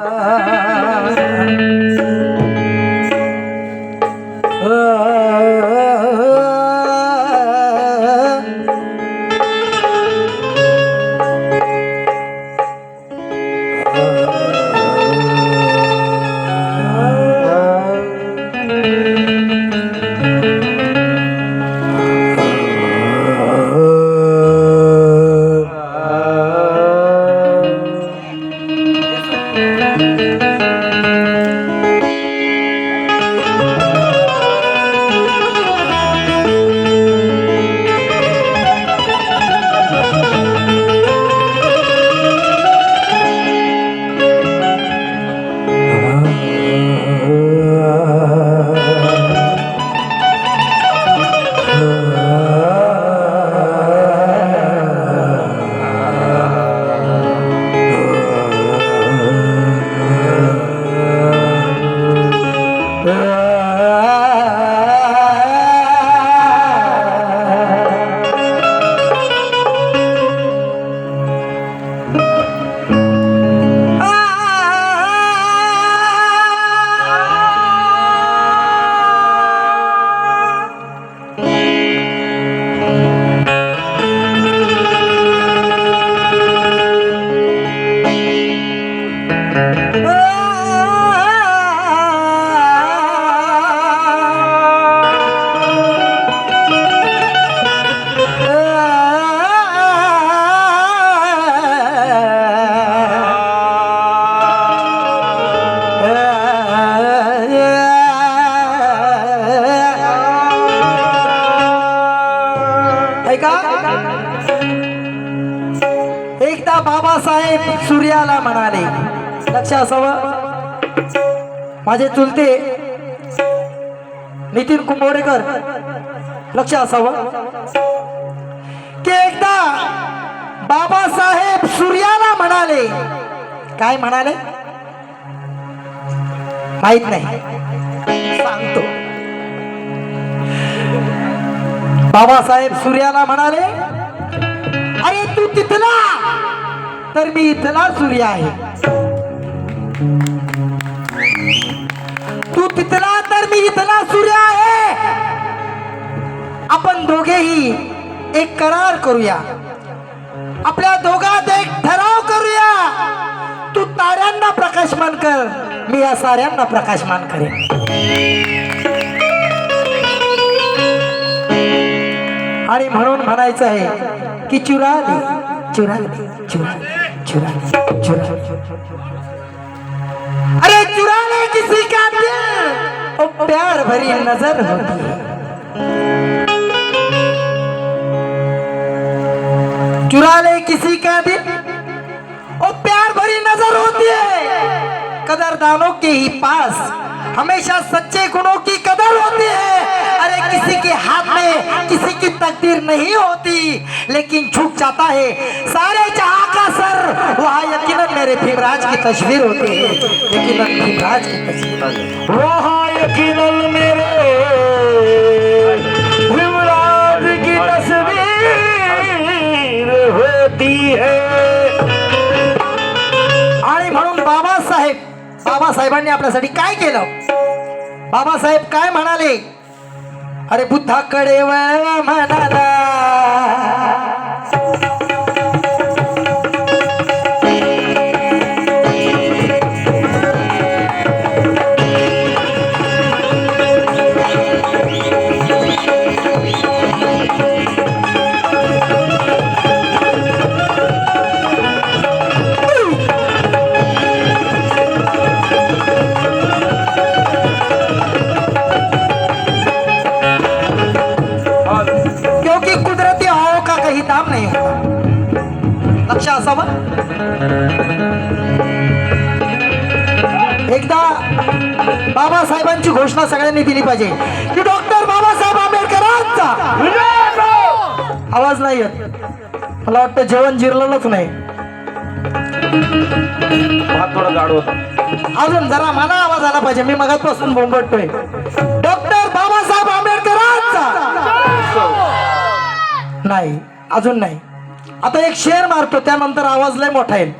ऐका चुलते नितीन कुंभोरेकर. लक्ष असावं. की एकदा बाबासाहेब सूर्याला म्हणाले काय म्हणाले? माहीत नाही. सांगतो. बाबासाहेब सूर्याला म्हणाले अरे तू तिथला? तर मी इथला सूर्य आहे. तू तिथला तर मी इथला सूर्य आहे. आपण दोघेही एक करार करूया. आपल्या दोघात एक ठराव करूया. तू ताऱ्यांना प्रकाशमान कर मी या साऱ्यांना प्रकाशमान करेन. आणि म्हणून म्हणायचं आहे की चुराली चुराली चुरा चुराली चुरा किसी का प्यार ओ प्यार भरी नजर होती. चुरा ले किसी का दिल. ओ प्यार भरी नजर होती है. कदरदानों के ही पास हमेशा सच्चे गुणों की कदर होती है। अरे किसी के हाथ में किसी की तकदीर नहीं होती लेकिन झुक जाता है। सारे जहाँ का सर वहाँ यकीनन मेरे भीमराज की तस्वीर होती है। यकीनन भीमराज की तस्वीर। वहाँ यकीनन मेरे विमराज की तस्वीर होती है। बाबासाहेबांनी आपल्यासाठी काय केलं? बाबासाहेब काय म्हणाले? अरे बुद्धाकडे वळ म्हणाला. घोषणा सगळ्यांनी दिली पाहिजे की डॉक्टर बाबासाहेब आंबेडकरांचा आवाज नाही येत. मला वाटतं जेवण जिरलेलंच नाही. अजून जरा मला आवाज आला पाहिजे. मी मगातपासून बोंबटतोय. डॉक्टर बाबासाहेब आंबेडकरांचा. नाही अजून नाही. आता एक शेर मारतो त्यानंतर आवाज लय मोठा येईल.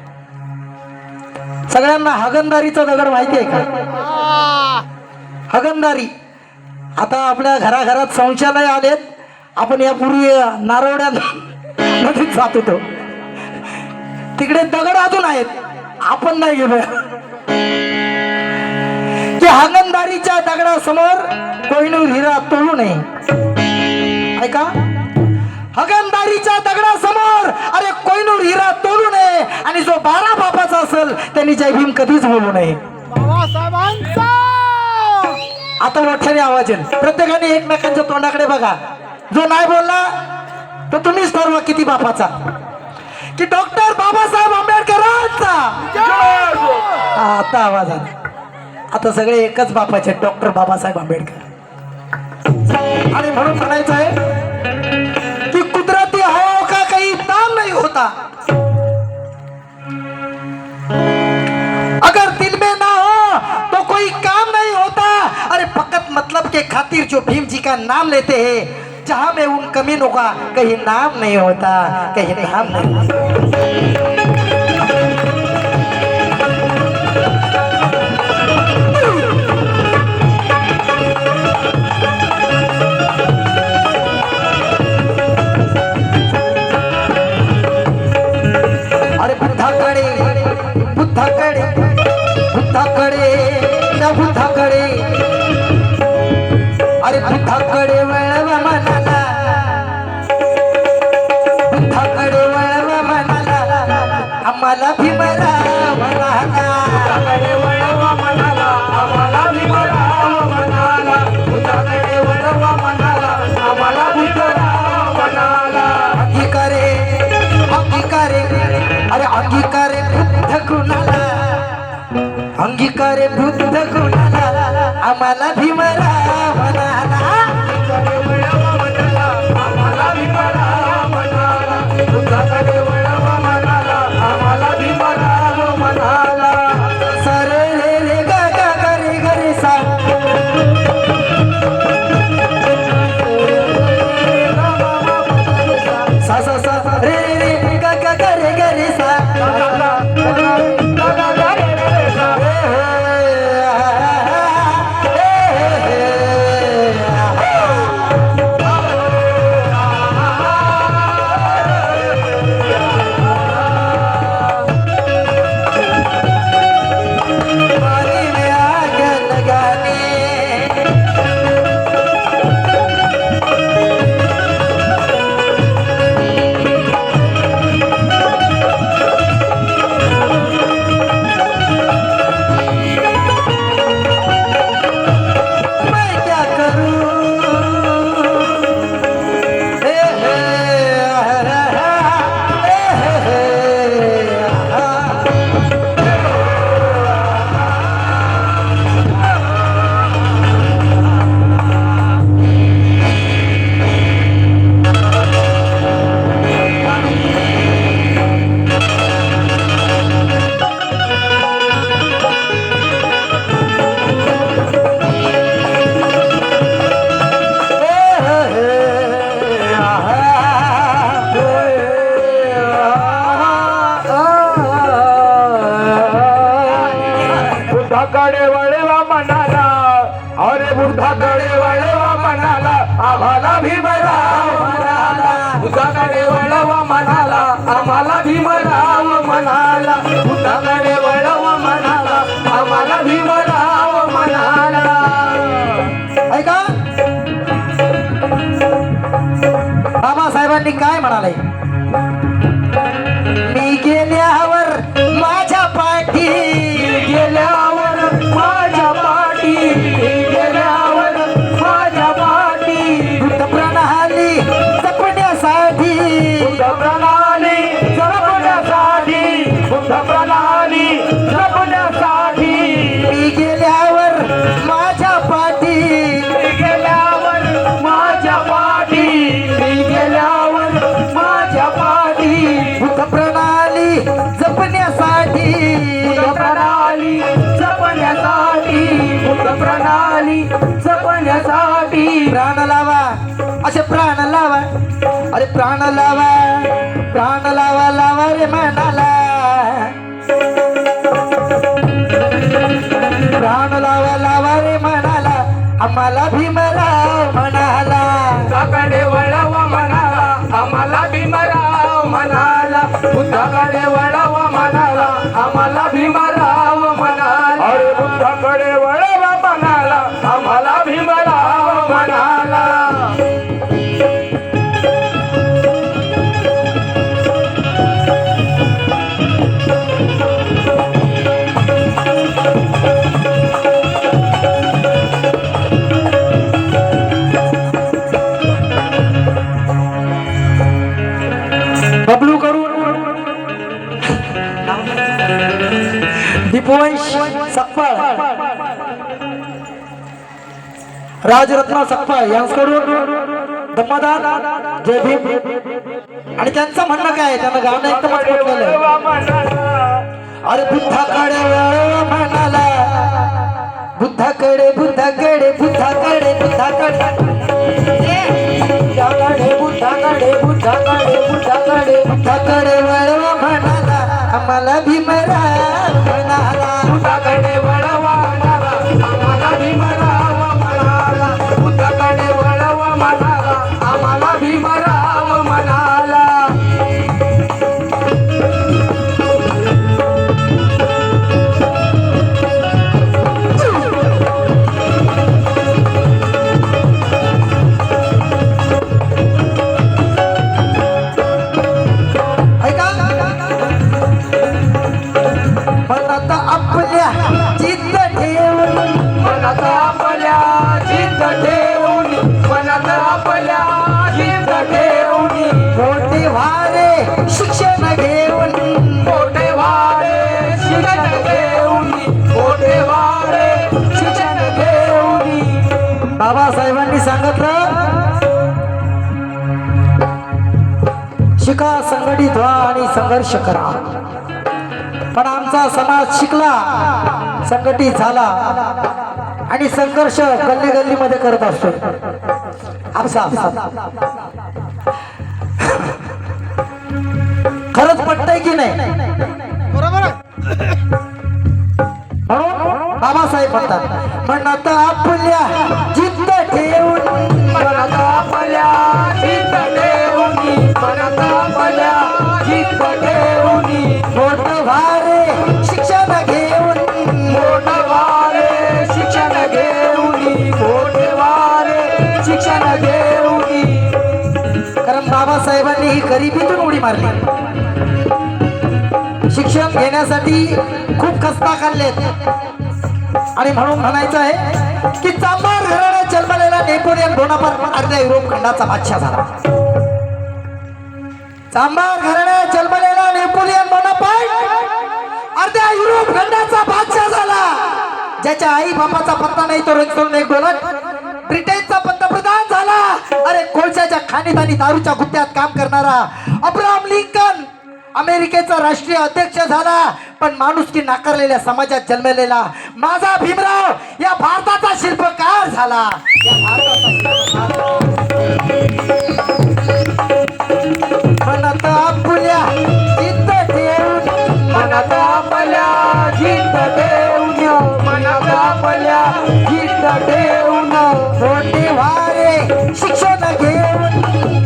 सगळ्यांना हगनदारीचा दगड माहिती आहे का? हगनदारी आता आपल्या घराघरात शौचालय आलेत. आपण यापूर्वी नारवड्या नदीत जात होतो. तिकडे दगड अजून आहेत. आपण नाही गेलो. की दगडासमोर कोहिनूर हिरा तोडू नये. ऐका. हगनदारीच्या दगडासमोर अरे कोहिनूर हिरा तोडू नये. आणि जो बारा बापाचा असेल त्यांनी जय भीम कधीच बोलू नये. बाबासाहेबांचा आता मोठ्याने आवाज येईल. प्रत्येकाने एकमेकांच्या तोंडाकडे बघा. जो नाही बोलला तो तुम्हीच ठरवा किती बापाचा. की डॉक्टर बाबासाहेब आंबेडकरांचा. आता आवाज आला. आता सगळे एकच बापाचे डॉक्टर बाबासाहेब आंबेडकर. आणि म्हणून म्हणायचं आहे की कुदरती हवा का काही ताण नाही होता? के खातिर जो भीम जी का नाम लेते हैं जहां में उन कमीनों का कहीं नाम नहीं होता कहीं नाम नहीं होता। अरे बुद्धाकडे वळवा मनाला. बुद्धाकडे वळवा मनाला. आम्हाला भीमरा म्हणाला वळवा आम्हाला म्हणाला वळवा म्हणाला अंगीकारे अंगीकारे. अरे अंगीकारे बुद्ध अंगीकारे कुणाला. आम्हाला भीमरा म्हणाला बाबासाहेबांनी प्रणाली जपण्यासाठी. प्राण लावा. असे प्राण लावा. अरे प्राण लावा. प्राण लावा लावा रे मनाला. प्राण लावा लावा रे मनाला. आम्हाला भी राजरत्न सकपाळ यांच्याकडून धम्मदान जय भीम आणि त्यांचं म्हणणं काय आहे? त्यांना गाणं एकदमच पटलेलं आहे. वळवा म्हणाला अरे बुद्धाकडे वळव म्हणाला बुद्धाकडे बुद्धाकडे बुद्धाकडे बुद्धाकडे बुद्धाकडे बुद्धाकडे बुद्धाकडे बुद्धाकडे बुद्धाकडे वळव म्हणाला आम्हाला भीमराव म्हणाला संघटित व्हा आणि संघर्ष करा. पण आमचा समाज शिकला संघटित झाला आणि संघर्ष गल्ली गल्लीमध्ये करत असतो. आपसा खरंच पटतंय की नाही? बरोबर म्हणून बाबासाहेब म्हणतात म्हणत आपल्या जिद्द गरिबीतून उडी मारली. शिक्षण घेण्यासाठी खूप खस्ता खाल्लेत. आणि म्हणून म्हणायचं आहे की चांबार घराण्यात जन्मलेला नेपोलियन बोनापार्ट अर्ध्या युरोप खंडाचा बादशाह झाला. चांबार घराण्यात जन्मलेला नेपोलियन बोनापार्ट अर्ध्या युरोप खंडाचा बादशाह झाला. ज्याच्या आई बापाचा पत्ता नाही तो एक सोडून एक बोलत. ब्रिटनचा पंतप्रधान झाला अरे कोळशाच्या खाणीत आणि दारूच्या गुत्त्यात काम करणारा अब्राहम लिंकन अमेरिकेचा राष्ट्रीय अध्यक्ष झाला. पण माणुसकी नाकारलेल्या समाजात जन्मलेला माझा भीमराव या भारताचा शिल्पकार झाला. या भारताचा म्हणत आपुल्या ठेवून आपल्या जिद्द ठेवून आपल्या जिद्द ठेवून शिक्षण घेऊन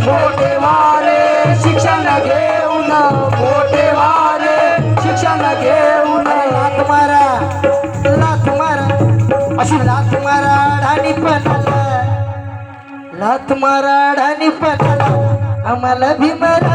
मोठे वारे शिक्षण घेऊन मोठे वारे शिक्षण घेऊन लाथ मारा लाथ मारा अशी लात मारा ढाणी पणाला. लाथ मारा ढाणी पणाला आम्हाला भीमरा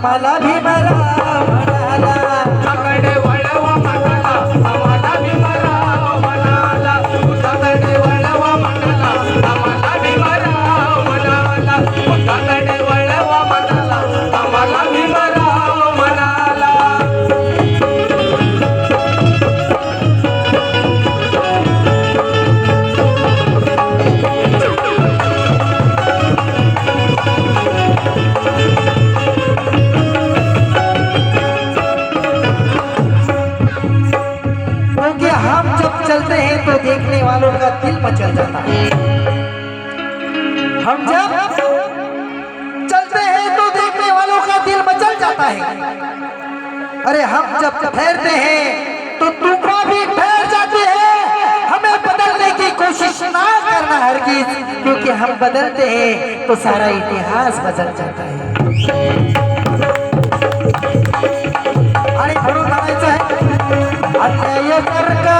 आम्हाला ठहरते हैं तो तूफ़ान भी ठहर जाते हैं। हमें बदलने की कोशिश ना करना हरगिज, क्योंकि हम बदलते हैं तो सारा इतिहास बदल जाता है। अन्याय जर का,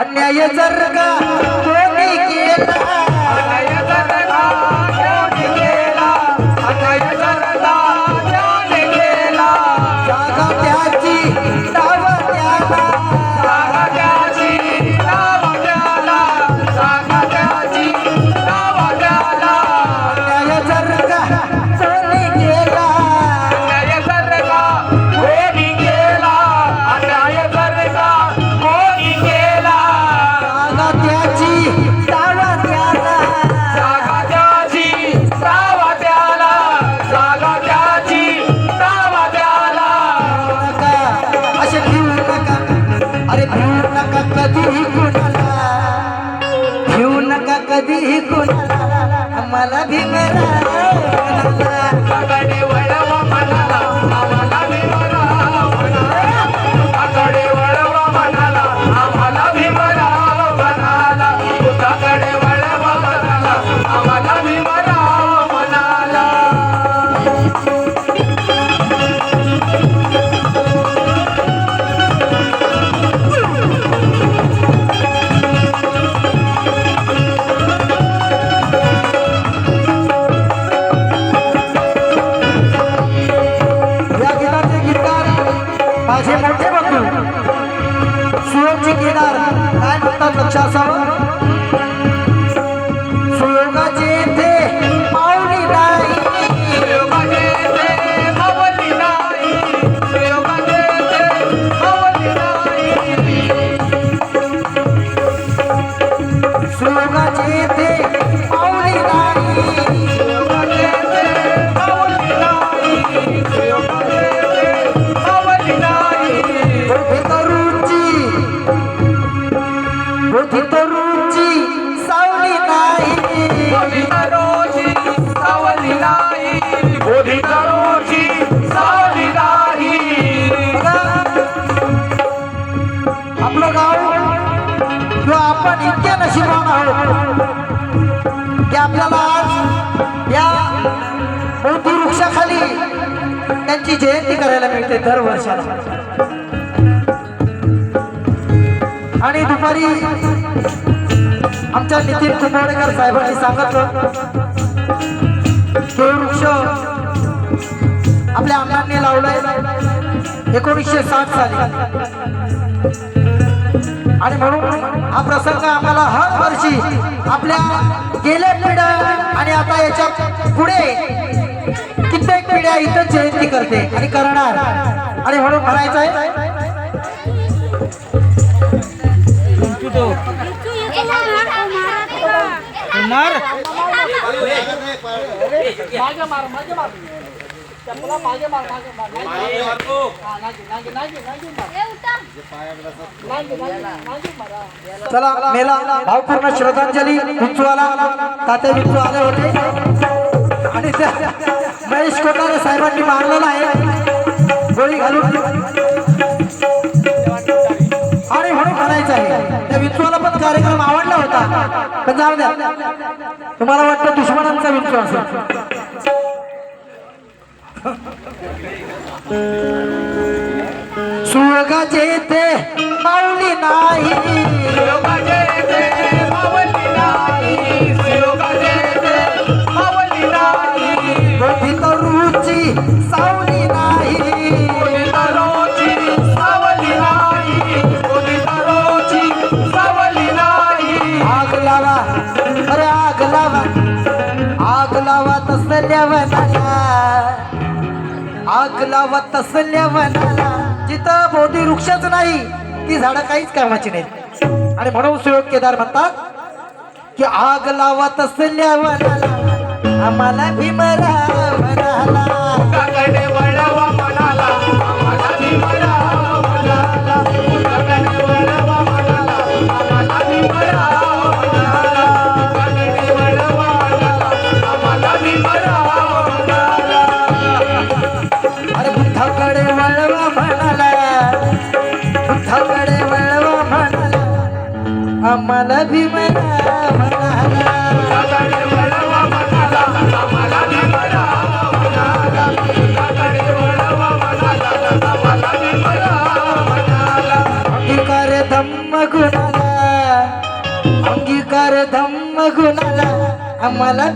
अन्याय जर का कोणी केला सुयोगाचे त्यांची जयंती करायला मिळते दर वर्षाला. आणि दुपारी आमच्या नितीन कुंभवडेकर साहेबांनी सांगितलं तो वृक्ष आपल्या अण्णांनी लावलाय. एकोणीसशे साठ साली. आणि म्हणून हा प्रसंग आम्हाला हर वर्षी आपल्या गेल्या पिढ्या आणि आता याच्यापुढे पिढ्या इथं जयंती करते आणि करणार. आणि म्हणून म्हणायचं आहे चला मेला भावपूर्ण श्रद्धांजली विंचवाला तात्या विंचू आले होते. आणि त्या महेश कोठारे साहेबांनी मारलेला आहे. गोळी घालून. आणि म्हणून म्हणायचं आहे. त्या विंचवाला पण कार्यक्रम आवडला होता. पण जाऊ द्या. तुम्हाला वाटतं दुश्मनांचा विंचू असेल. सुळगाचे ते माऊली नाही. आग लावा तसल्या वनाला जिथं बोधी वृक्षच नाही ती झाडं काहीच कामाची नाहीत. आणि म्हणून सुयोग केदार म्हणतात की आग लावा तसल्या म्हणाला आम्हाला भीमरा म्हणाला आम्हाला